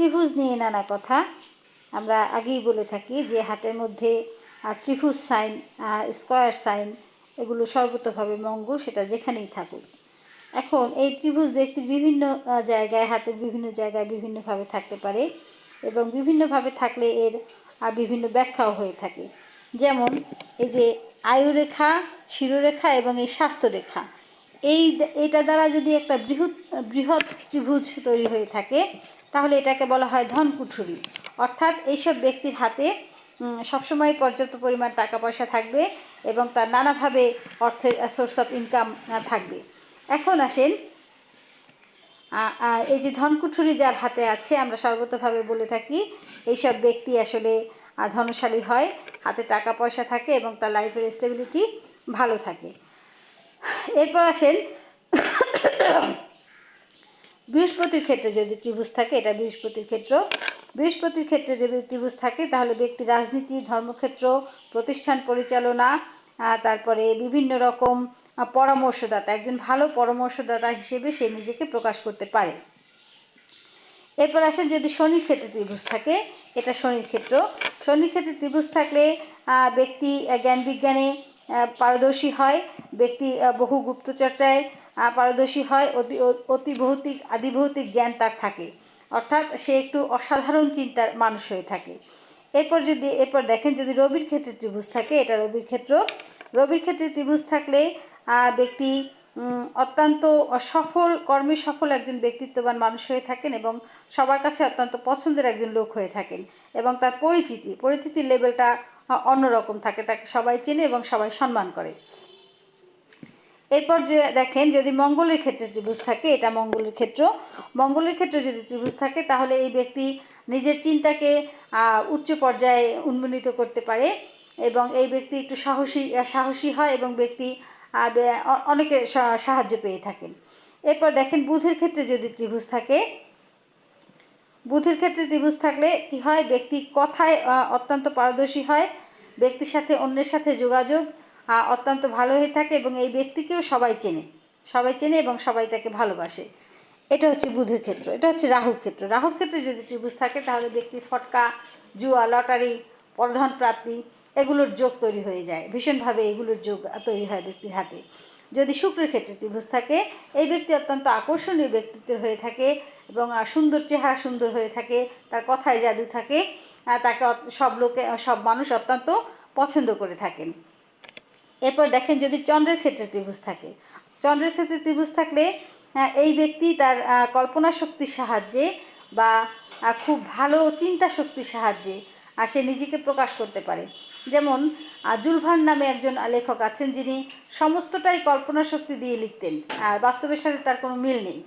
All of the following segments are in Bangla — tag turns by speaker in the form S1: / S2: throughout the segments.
S1: ত্রিভুজ নিয়ে নানা কথা। আমরা আগেই বলে থাকি যে হাতের মধ্যে ত্রিভুজ সাইন স্কোয়ার সাইন এগুলো সর্বতভাবে মঙ্গল সেটা যেখানেই থাকুক। এখন এই ত্রিভুজ ব্যক্তির বিভিন্ন জায়গায় হাতের বিভিন্ন জায়গায় বিভিন্নভাবে থাকতে পারে এবং বিভিন্নভাবে থাকলে এর আহ, বিভিন্ন ব্যাখ্যাও হয়ে থাকে। যেমন এই যে আয়ুরেখা শিরোরেখা এবং এই স্বাস্থ্যরেখা এই এটা দ্বারা যদি একটা বৃহৎ বৃহৎ ত্রিভুজ তৈরি হয়ে থাকে, তাহলে এটাকে বলা হয় ধনকুঠুরি। অর্থাৎ এইসব ব্যক্তির হাতে সবসময় পর্যাপ্ত পরিমাণ টাকা পয়সা থাকবে এবং তার নানাভাবে অর্থের সোর্স অফ ইনকাম থাকবে। এখন আসেন এই যে ধনকুঠুরি যার হাতে আছে, আমরা সর্বতভাবে বলে থাকি, এইসব ব্যক্তি আসলে ধনশালী হয়, হাতে টাকা পয়সা থাকে এবং তার লাইফের স্টেবিলিটি ভালো থাকে। এরপর আসেন, বৃহস্পতির ক্ষেত্রে যদি ত্রিভুজ থাকে, এটা বৃহস্পতির ক্ষেত্র। বৃহস্পতির ক্ষেত্রে যদি ত্রিভুজ থাকে, তাহলে ব্যক্তি রাজনীতি, ধর্মক্ষেত্র, প্রতিষ্ঠান পরিচালনা তারপরে বিভিন্ন রকম পরামর্শদাতা, একজন ভালো পরামর্শদাতা হিসেবে সে নিজেকে প্রকাশ করতে পারে। এরপর আসেন, যদি শনির ক্ষেত্রে ত্রিভুজ থাকে, এটা শনির ক্ষেত্র। শনির ক্ষেত্রে ত্রিভুজ থাকলে ব্যক্তি জ্ঞান বিজ্ঞানে পারদর্শী হয়, ব্যক্তি বহু গুপ্তচর্চায় পারদর্শী হয়, অতি, অ- অতি ভৌতিক আদিভৌতিক জ্ঞান তার থাকে। অর্থাৎ সে একটু অসাধারণ চিন্তার মানুষ হয়ে থাকে। এরপর যদি, এরপর দেখেন যদি রবির ক্ষেত্রে ত্রিভুজ থাকে, এটা রবির ক্ষেত্র। রবির ক্ষেত্রে ত্রিভুজ থাকলে ব্যক্তি অত্যন্ত সফল কর্মে সফল একজন ব্যক্তিত্ববান মানুষ হয়ে থাকেন এবং সবার কাছে অত্যন্ত পছন্দের একজন লোক হয়ে থাকেন। এবং তার পরিচিতি, পরিচিতির লেভেলটা অন্যরকম থাকে, তাকে সবাই চেনে এবং সবাই সম্মান করে। এরপর যে দেখেন, যদি মঙ্গলের ক্ষেত্রে ত্রিভুজ থাকে, এটা মঙ্গলের ক্ষেত্র। মঙ্গলের ক্ষেত্রে যদি ত্রিভুজ থাকে, তাহলে এই ব্যক্তি নিজের চিন্তাকে উচ্চ পর্যায়ে উন্মোলিত করতে পারে এবং এই ব্যক্তি একটু সাহসী সাহসী হয় এবং ব্যক্তি অনেকের সাহায্য পেয়ে থাকেন। এরপর দেখেন, বুধের ক্ষেত্রে যদি ত্রিভুজ থাকে বুধের ক্ষেত্রে ত্রিভুজ থাকলে কি হয়? ব্যক্তি কথায় অত্যন্ত পারদর্শী হয়, ব্যক্তির সাথে অন্যের সাথে যোগাযোগ অত্যন্ত ভালো হয়ে থাকে এবং এই ব্যক্তিকেও সবাই চেনে। সবাই চেনে এবং সবাই তাকে ভালোবাসে। এটা হচ্ছে বুধের ক্ষেত্র, এটা হচ্ছে রাহুর ক্ষেত্র। রাহুর ক্ষেত্রে যদি ত্রিভুজ থাকে, তাহলে ব্যক্তি ফটকা, জুয়া, লটারি, প্রধান প্রাপ্তি এগুলোর যোগ তৈরি হয়ে যায়। ভীষণভাবে এগুলোর যোগ তৈরি হয় ব্যক্তির হাতে। যদি শুক্রের ক্ষেত্রে ত্রিভুজ থাকে এই ব্যক্তি অত্যন্ত আকর্ষণীয় ব্যক্তিত্বের হয়ে থাকে এবং সুন্দর চেহারা সুন্দর হয়ে থাকে তার কথায় জাদু থাকে তাকে সব লোকে সব মানুষ অত্যন্ত পছন্দ করে থাকেন। এরপর দেখেন যদি চন্দ্রের ক্ষেত্রে ত্রিভুজ থাকে চন্দ্রের ক্ষেত্রে ত্রিভুজ থাকলে এই ব্যক্তি তার কল্পনা শক্তির সাহায্যে বা খুব ভালো চিন্তা শক্তির সাহায্যে আহ, সে নিজেকে প্রকাশ করতে পারে। যেমন জুলভান নামে একজন লেখক আছেন যিনি সমস্তটাই কল্পনা শক্তি দিয়ে লিখতেন, আর বাস্তবের সাথে তার কোনো মিল নেই।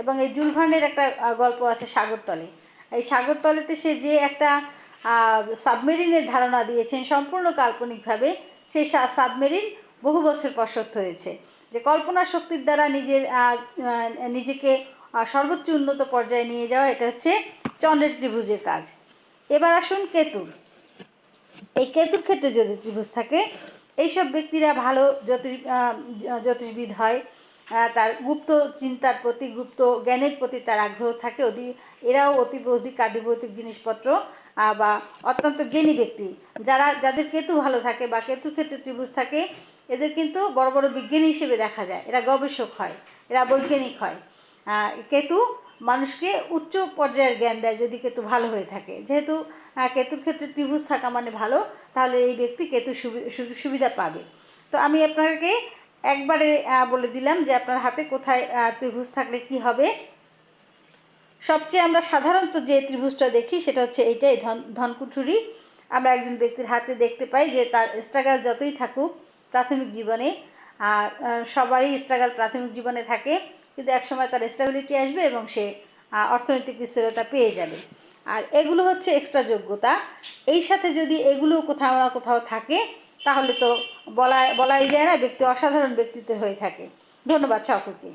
S1: এবং এই জুলভানের একটা গল্প আছে সাগরতলে। এই সাগরতলেতে সে যে একটা সাবমেরিনের ধারণা দিয়েছেন সম্পূর্ণ কাল্পনিকভাবে, সেই সাবমেরিন বহু বছর পর সত্য হয়েছে। যে কল্পনা শক্তির দ্বারা নিজের নিজেকে সর্বোচ্চ উন্নত পর্যায়ে নিয়ে যাওয়া, এটা হচ্ছে চন্দ্রের ত্রিভুজের কাজ। এবার আসুন কেতুর। এই কেতুর ক্ষেত্রে যদি ত্রিভুজ থাকে, এইসব ব্যক্তিরা ভালো জ্যোতিষ জ্যোতিষবিদ হয়। তার গুপ্ত চিন্তার প্রতি, গুপ্ত জ্ঞানের প্রতি তার আগ্রহ থাকে। অতি এরাও অতি অধিক আদিভৌতিক জিনিসপত্র বা অত্যন্ত জ্ঞানী ব্যক্তি। যারা, যাদের কেতু ভালো থাকে বা কেতুর ক্ষেত্রে ত্রিভুজ থাকে, এদের কিন্তু বড় বড় বিজ্ঞানী হিসেবে দেখা যায়। এরা গবেষক হয়, এরা বৈজ্ঞানিক হয়। কেতু মানুষকে উচ্চ পর্যায়ের জ্ঞান দেয় যদি কেতু ভালো হয়ে থাকে। যেহেতু কেতুর ক্ষেত্রে ত্রিভুজ থাকা মানে ভালো, তাহলে এই ব্যক্তি কেতু সুযোগ সুবিধা পাবে। তো আমি আপনাকে একবারে বলে দিলাম যে আপনার হাতে কোথায় ত্রিভুজ থাকলে কি হবে। সবচেয়ে আমরা সাধারণত যে ত্রিভুজটা দেখি সেটা হচ্ছে এইটাই, ধন, ধনকুঠুরি। আমরা একজন ব্যক্তির হাতে দেখতে পাই যে তার স্ট্রাগল যতই থাকুক প্রাথমিক জীবনে, আর সবারই স্ট্রাগল প্রাথমিক জীবনে থাকে। কিন্তু একসময় তার স্টেবিলিটি আসবে এবং সে অর্থনৈতিক স্থিরতা পেয়ে যাবে। আর এগুলো হচ্ছে এক্সট্রা যোগ্যতা। এই সাথে যদি এগুলো কোথাও না কোথাও থাকে, তাহলে তো বলা, বলাই যায় না, ব্যক্তি অসাধারণ ব্যক্তিত্বের হয়ে থাকে। ধন্যবাদ সকলকে।